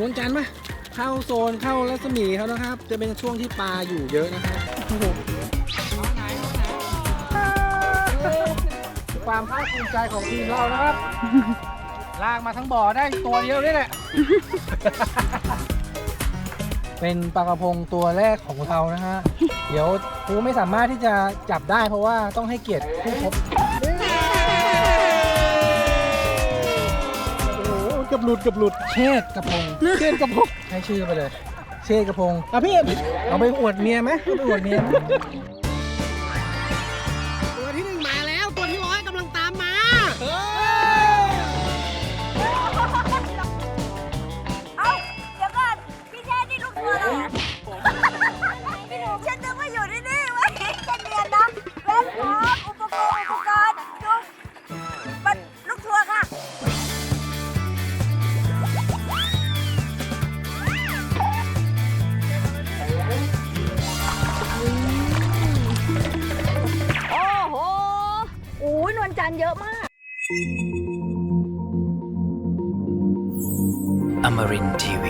วนจันทร์ไหมเข้าโซนเข้ารัศมีเขานะครับ จะเป็นช่วงที่ปลาอยู่เยอะนะครับความภาคภูมิใจของทีมเรานะครับ ลากมาทั้งบ่อได้ตัวเดียวนี่แหละ เป็นปลากระพงตัวแรกของเรานะฮะ เดี๋ยวกูไม่สามารถที่จะจับได้เพราะว่าต้องให้เกียรติผู้พบ อ้โหเกับหลุดเกับหลุดเชษกระพงเชษกระพงให้ชื่อไปเลย เชษกระพงอะพี่เอาไปอวดเมียไหมเอาไปอวดเมียไหม จันทร์เยอะมาก Amarin TV.